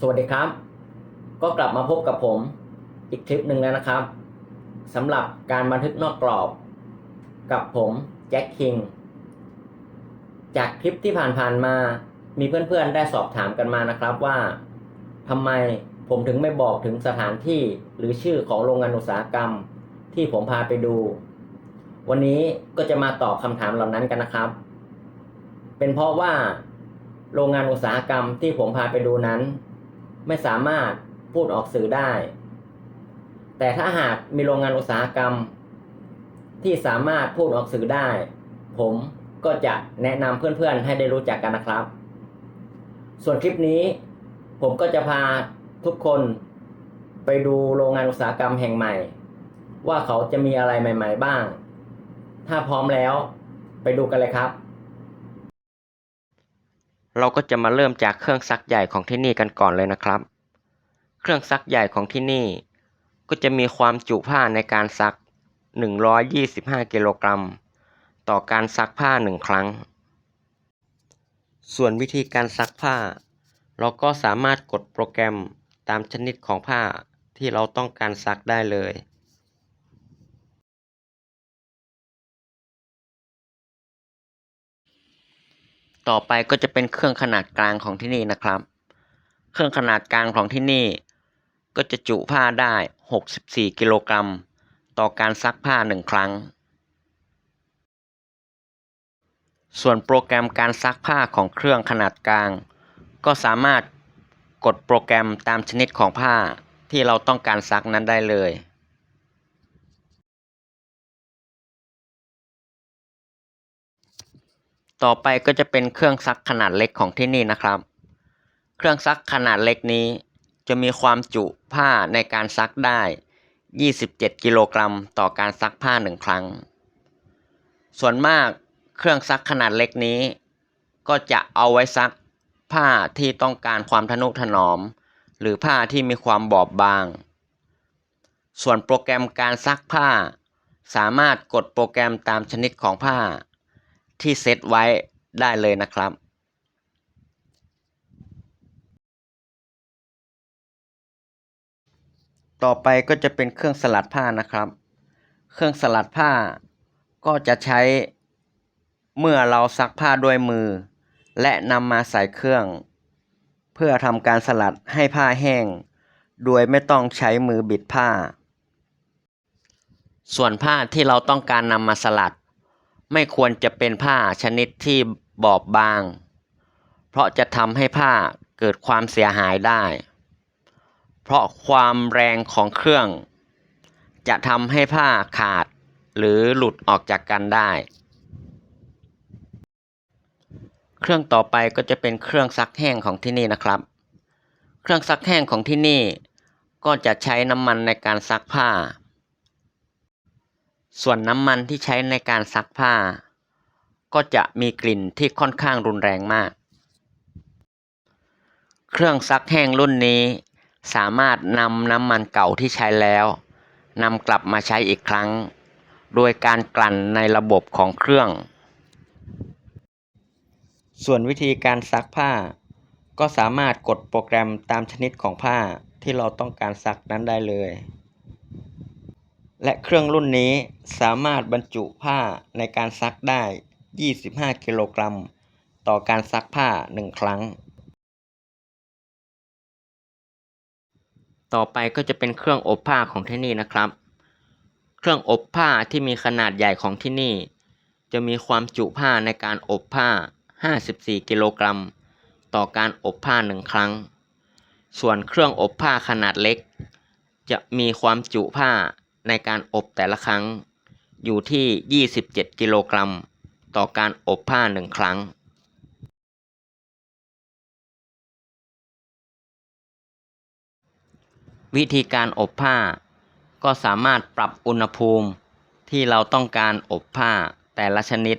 สวัสดีครับ ก็กลับมาพบกับผมอีกคลิปหนึ่งแล้วนะครับสำหรับการบันทึกนอกกรอบ กับผมแจ็คคิง จากคลิปที่ผ่านๆมามีเพื่อนๆได้สอบถามกันมานะครับว่าทำไมผมถึงไม่บอกถึงสถานที่หรือชื่อของโรงงานอุตสาหกรรม ที่ผมพาไปดู วันนี้ก็จะมาตอบคำถามเหล่านั้นกันนะครับ เป็นเพราะว่า โรงงานอุตสาหกรรมที่ผมพาไปดูนั้น ไม่สามารถพูดออกสื่อได้ แต่ถ้าหากมีโรงงานอุตสาหกรรม ที่สามารถพูดออกสื่อได้ ผมก็จะแนะนำเพื่อนๆให้ได้รู้จักกันนะครับ ส่วนคลิปนี้ ผมก็จะพาทุกคนไปดูโรงงานอุตสาหกรรมแห่งใหม่ ว่าเขาจะมีอะไรใหม่ ๆ บ้าง ถ้าพร้อมแล้วไปดูกันเลยครับ เราก็จะมาเริ่มจากเครื่องซักใหญ่ของที่นี่กันก่อนเลยนะครับ เครื่องซักใหญ่ของที่นี่ ก็จะมีความจุผ้าในการซัก 125 กิโลกรัม ต่อการซักผ้าหนึ่งครั้ง ส่วนวิธีการซักผ้า เราก็สามารถกดโปรแกรมตามชนิดของผ้าที่เราต้องการซักได้เลย ต่อไปก็จะเป็นเครื่องขนาดกลางของที่นี่นะครับ เครื่องขนาดกลางของที่นี่ ก็จะจุผ้าได้ 64 กิโลกรัม ต่อการซักผ้าหนึ่งครั้ง ส่วนโปรแกรมการซักผ้าของเครื่องขนาดกลาง ก็สามารถกดโปรแกรมตามชนิดของผ้าที่เราต้องการซักนั้นได้เลย ต่อไปก็จะเป็นเครื่องซักขนาดเล็กของที่นี่นะครับ เครื่องซักขนาดเล็กนี้ จะมีความจุผ้าในการซักได้ 27 กิโลกรัมต่อการซักผ้าหนึ่งครั้ง ส่วนมากเครื่องซักขนาดเล็กนี้ ก็จะเอาไว้ซักผ้าที่ต้องการความทนุถนอม หรือผ้าที่มีความบอบบาง ส่วนโปรแกรมการซักผ้า สามารถกดโปรแกรมตามชนิดของผ้า ที่เซตไว้ได้เลยนะครับต่อไปก็จะเป็นเครื่องสลัดผ้านะครับ เครื่องสลัดผ้าก็จะใช้เมื่อเราซักผ้าด้วยมือ และนำมาใส่เครื่อง เพื่อทำการสลัดให้ผ้าแห้ง โดยไม่ต้องใช้มือบิดผ้า ส่วนผ้าที่เราต้องการนำมาสลัด ไม่ควรจะเป็นผ้าชนิดที่บอบบาง เพราะจะทำให้ผ้าเกิดความเสียหายได้ เพราะความแรงของเครื่อง จะทำให้ผ้าขาดหรือหลุดออกจากกันได้ เครื่องต่อไปก็จะเป็นเครื่องซักแห้งของที่นี่นะครับ เครื่องซักแห้งของที่นี่ก็จะใช้น้ำมันในการซักผ้า ส่วนน้ำมันที่ใช้ในการซักผ้า ก็จะมีกลิ่นที่ค่อนข้างรุนแรงมาก เครื่องซักแห้งรุ่นนี้ สามารถนำน้ำมันเก่าที่ใช้แล้วนำกลับมาใช้อีกครั้ง โดยการกลั่นในระบบของเครื่อง ส่วนวิธีการซักผ้า ก็สามารถกดโปรแกรมตามชนิดของผ้าที่เราต้องการซักนั้นได้เลย และเครื่องรุ่นนี้สามารถบรรจุผ้าในการซักได้ 25 กิโลกรัม ต่อการซักผ้า 1 ครั้ง ต่อไปก็จะเป็นเครื่องอบผ้าของที่นี่นะครับ เครื่องอบผ้าที่มีขนาดใหญ่ของที่นี่ จะมีความจุผ้าในการอบผ้า 54 กิโลกรัม ต่อการอบผ้า 1 ครั้ง ส่วนเครื่องอบผ้าขนาดเล็ก จะมีความจุผ้า ในการอบแต่ละครั้ง อยู่ที่ 27 กิโลกรัม ต่อการอบผ้า1ครั้ง วิธีการอบผ้า ก็สามารถปรับอุณหภูมิที่เราต้องการอบผ้าแต่ละชนิด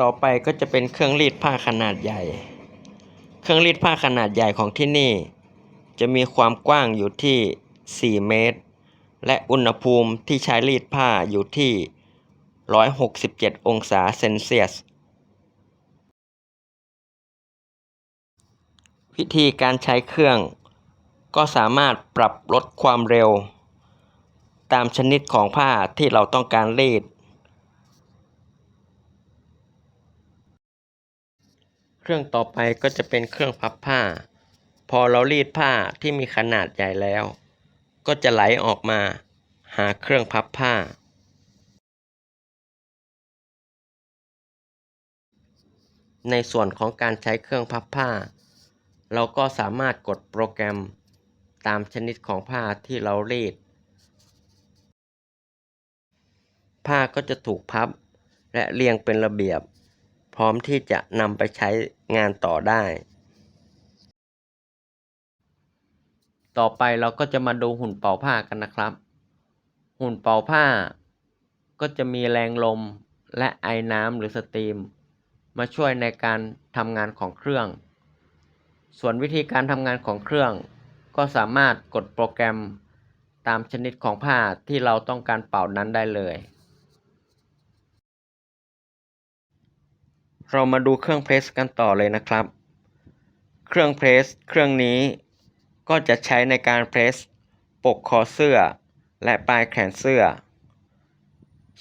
ต่อไปก็จะเป็นเครื่องรีดผ้าขนาดใหญ่ เครื่องรีดผ้าขนาดใหญ่ของที่นี่ จะมีความกว้างอยู่ที่ 4 เมตร และอุณหภูมิที่ใช้รีดผ้าอยู่ที่ 167 องศาเซนเซียส วิธีการใช้เครื่อง ก็สามารถปรับลดความเร็ว ตามชนิดของผ้าที่เราต้องการรีด เครื่องต่อไปก็จะเป็นเครื่องพับผ้า พอเรารีดผ้าที่มีขนาดใหญ่แล้ว ก็จะไหลออกมาหาเครื่องพับผ้า ในส่วนของการใช้เครื่องพับผ้า เราก็สามารถกดโปรแกรมตามชนิดของผ้าที่เรารีด ผ้าก็จะถูกพับและเรียงเป็นระเบียบ พร้อมที่จะนำไปใช้งานต่อได้ ต่อไปเราก็จะมาดูหุ่นเป่าผ้ากันนะครับ หุ่นเป่าผ้า ก็จะมีแรงลมและไอน้ำหรือสตรีม มาช่วยในการทำงานของเครื่อง ส่วนวิธีการทำงานของเครื่อง ก็สามารถกดโปรแกรมตามชนิดของผ้าที่เราต้องการเป่านั้นได้เลย เรามาดูเครื่องเพรสกันต่อเลยนะครับ เครื่องเพรสเครื่องนี้ก็จะใช้ในการเพรสปกคอเสื้อ และปลายแขนเสื้อ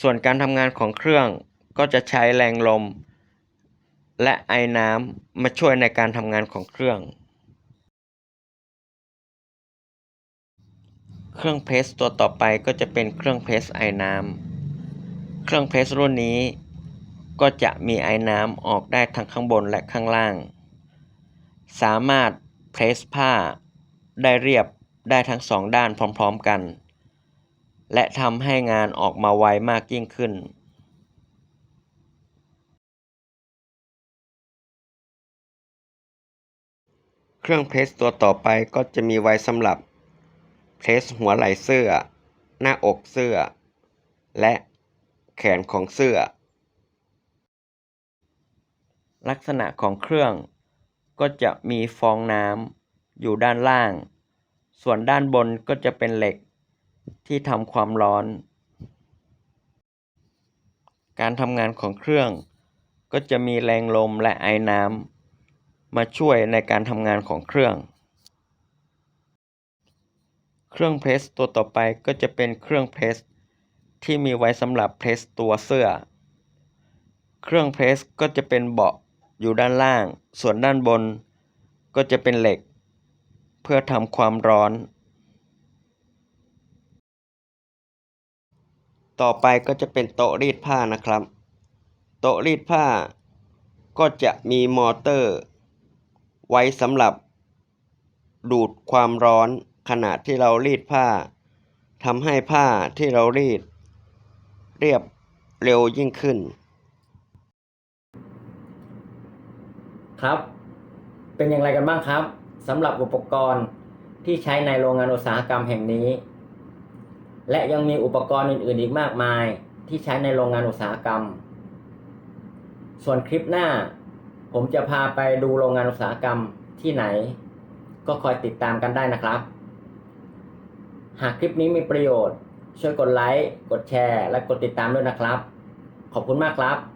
ส่วนการทำงานของเครื่องก็จะใช้แรงลม และไอน้ำมาช่วยในการทำงานของเครื่อง เครื่องเพรสตัวต่อไปก็จะเป็นเครื่องเพรสไอน้ำเครื่องเพรสรุ่นนี้ ก็จะมีไอ้น้ำออกได้ทั้งข้างบนและข้างล่าง สามารถเพรสผ้าได้เรียบได้ทั้งสองด้านพร้อมๆกัน และทำให้งานออกมาไวมากยิ่งขึ้น เครื่องเพรสตัวต่อไปก็จะมีไว้สำหรับ เพรสหัวไหล่เสื้อ หน้าอกเสื้อ และแขนของเสื้อ ลักษณะของเครื่อง ก็จะมีฟองน้ำอยู่ด้านล่าง ส่วนด้านบนก็จะเป็นเหล็กที่ทำความร้อน การทำงานของเครื่อง ก็จะมีแรงลมและไอน้ำมาช่วยในการทำงานของเครื่อง เครื่องเพรสตัวต่อไปก็จะเป็นเครื่องเพรสที่มีไว้สำหรับเพรสตัวเสื้อ เครื่องเพรสก็จะเป็นเบาะ อยู่ด้านล่าง ส่วนด้านบนก็จะเป็นเหล็ก เพื่อทำความร้อน ต่อไปก็จะเป็นโต๊ะรีดผ้านะครับ โต๊ะรีดผ้า ก็จะมีมอเตอร์ ไว้สำหรับ ดูดความร้อนขณะที่เรารีดผ้าทำให้ผ้าที่เรารีด เรียบเร็วยิ่งขึ้น ครับ เป็นอย่างไรกันบ้างครับสำหรับอุปกรณ์ที่ใช้ในโรงงานอุตสาหกรรมแห่งนี้ และยังมีอุปกรณ์อื่น ๆ อีกมากมายที่ใช้ในโรงงานอุตสาหกรรม ส่วนคลิปหน้า ผมจะพาไปดูโรงงานอุตสาหกรรมที่ไหน ก็คอยติดตามกันได้นะครับ หากคลิปนี้มีประโยชน์ ช่วยกดไลค์ กดแชร์ และกดติดตามด้วยนะครับ ขอบคุณมากครับ